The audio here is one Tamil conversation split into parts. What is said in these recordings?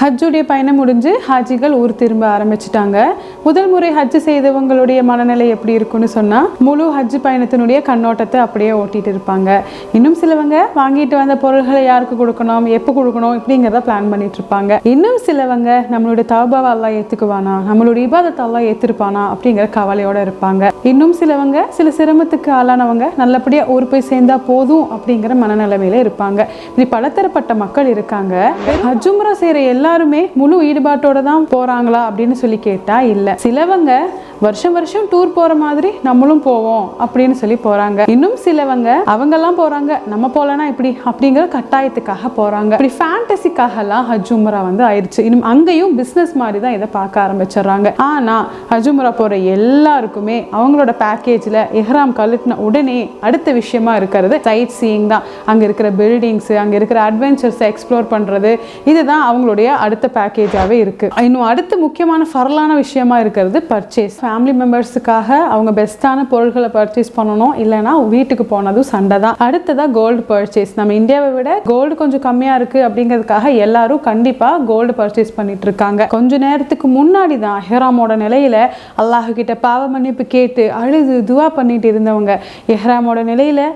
ஹஜ்ஜுடைய பயணம் முடிஞ்சு ஹாஜிகள் ஊர் திரும்ப ஆரம்பிச்சிட்டாங்க. முதல் முறை ஹஜ் செய்தவங்களுடைய மனநிலை எப்படி இருக்குன்னு சொன்னால் முழு ஹஜ் பயணத்தினுடைய கண்ணோட்டத்தை அப்படியே ஓட்டிகிட்டு இருப்பாங்க. இன்னும் சிலவங்க வாங்கிட்டு வந்த பொருள்களை யாருக்கு கொடுக்கணும் எப்போ கொடுக்கணும் இப்படிங்கிறத பிளான் பண்ணிட்டு இருப்பாங்க. இன்னும் சிலவங்க நம்மளுடைய தவபாவை எல்லாம் ஏற்றுக்குவானா நம்மளுடைய இபாதத்தை எல்லாம் அப்படிங்கிற கவலையோடு இருப்பாங்க. இன்னும் சிலவங்க சில சிரமத்துக்கு ஆளானவங்க நல்லபடியாக ஊர் போய் சேர்ந்தா போதும் அப்படிங்கிற மனநிலைமையில இருப்பாங்க. இப்படி பலதரப்பட்ட மக்கள் இருக்காங்க. ஹஜ்ஜுமுறை செய்கிற எல்லா எல்லாருமே முழு ஈடுபாட்டோட தான் போறாங்களா அப்படின்னு சொல்லி கேட்டா இல்ல. சிலவங்க வருஷம் வருஷம் டூர் போகிற மாதிரி நம்மளும் போவோம் அப்படின்னு சொல்லி போகிறாங்க இன்னும் சிலவங்க அவங்கெல்லாம் போகிறாங்க நம்ம போகலன்னா இப்படி அப்படிங்கிற கட்டாயத்துக்காக போகிறாங்க இப்படி ஃபேண்டசிக்காகலாம் எல்லாம் வந்து ஆயிடுச்சு இன்னும் அங்கேயும் பிஸ்னஸ் மாதிரி தான் இதை பார்க்க ஆரம்பிச்சிடுறாங்க. ஆனால் ஹஜ் போகிற எல்லாருக்குமே அவங்களோட பேக்கேஜில் எஹ்ராம் கழுட்டின உடனே அடுத்த விஷயமா இருக்கிறது சைட் சீயிங் தான். அங்கே இருக்கிற பில்டிங்ஸ் அங்கே இருக்கிற அட்வென்ச்சர்ஸை எக்ஸ்ப்ளோர் பண்ணுறது இதுதான் அவங்களுடைய அடுத்த பேக்கேஜாகவே இருக்குது இன்னும் அடுத்த முக்கியமான ஃபரலான விஷயமா இருக்கிறது பர்ச்சேஸ் ஃபேமிலி மெம்பர்ஸுக்காக அவங்க பெஸ்ட்டான பொருட்களை பர்ச்சேஸ் பண்ணணும். இல்லைன்னா வீட்டுக்கு போனதும் சண்டை தான். அடுத்ததாக கோல்டு பர்ச்சேஸ் நம்ம இந்தியாவை விட கோல்டு கொஞ்சம் கம்மியாக இருக்குது அப்படிங்கிறதுக்காக எல்லாரும் கண்டிப்பாக கோல்டு பர்ச்சேஸ் பண்ணிட்டு இருக்காங்க. கொஞ்ச நேரத்துக்கு முன்னாடி தான் எஹ்ராமோட நிலையில் அல்லாஹ் கிட்ட பாவ மன்னிப்பு கேட்டு அழுது துவா பண்ணிட்டு இருந்தவங்க. எஹ்ராமோட நிலையில்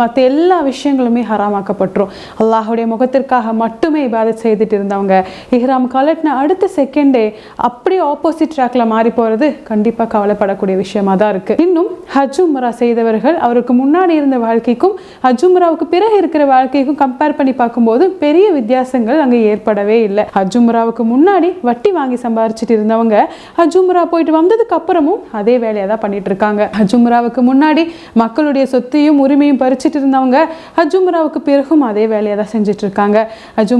மற்ற எல்லா விஷயங்களுமே ஹராமாக்கப்பட்டுரும். அல்லாஹுடைய முகத்திற்காக மட்டுமே இபாதத் செய்துட்டு இருந்தவங்க. இஹ்ராம் கலட்டின அடுத்த செகண்டே அப்படியே ஆப்போசிட் ட்ராக்ல மாறி போறது கண்டிப்பாக கவலைப்படக்கூடிய விஷயமா தான் இருக்கு. இன்னும் ஹஜ் செய்தவர்கள் அவருக்கு முன்னாடி இருந்த வாழ்க்கைக்கும் ஹஜும்ராவுக்கு பிறகு இருக்கிற வாழ்க்கைக்கும் கம்பேர் பண்ணி பார்க்கும்போது பெரிய வித்தியாசங்கள் அங்கே ஏற்படவே இல்லை. ஹஜும்ராவுக்கு முன்னாடி வட்டி வாங்கி சம்பாரிச்சிட்டு இருந்தவங்க ஹஜ் போயிட்டு வந்ததுக்கு அப்புறமும் அதே வேலையை தான் பண்ணிட்டு இருக்காங்க. ஹஜ் முன்னாடி மக்களுடைய சொத்தையும் உரிமையும் பறிச்சிட்டு இருந்தவங்க அஜும்ராவுக்கு பிறகும் அதே வேலையை தான் செஞ்சுட்டு இருக்காங்க ஹஜ்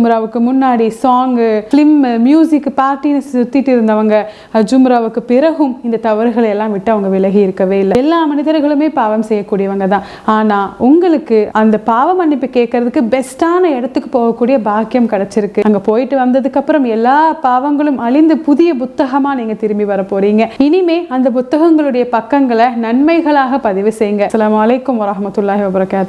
முன்னாடி சாங்கு ஃபிலிம் மியூசிக் பார்ட்டின்னு சுத்திட்டு இருந்தவங்க ஹஜ் பிறகும் இந்த தவறுகளை எல்லாம் விட்டு அவங்க விலகி இருக்கவே இல்லை. எல்லா மனிதர்களுமே பாவம் செய்யக்கூடியவங்க தான். ஆனா உங்களுக்கு அந்த பாவ மன்னிப்பு கேட்கறதுக்கு பெஸ்டான இடத்துக்கு போகக்கூடிய பாக்கியம் கிடைச்சிருக்கு. அங்க போயிட்டு வந்ததுக்கு அப்புறம் எல்லா பாவங்களும் அழிந்து புதிய புத்தகமா நீங்க திரும்பி வர போறீங்க. இனிமே அந்த புத்தகங்களுடைய பக்கங்களை நன்மைகளாக பதிவு செய்யுங்க. அலாம் அலைக்கும் வரஹ்மத்துல்லாஹி وبركاته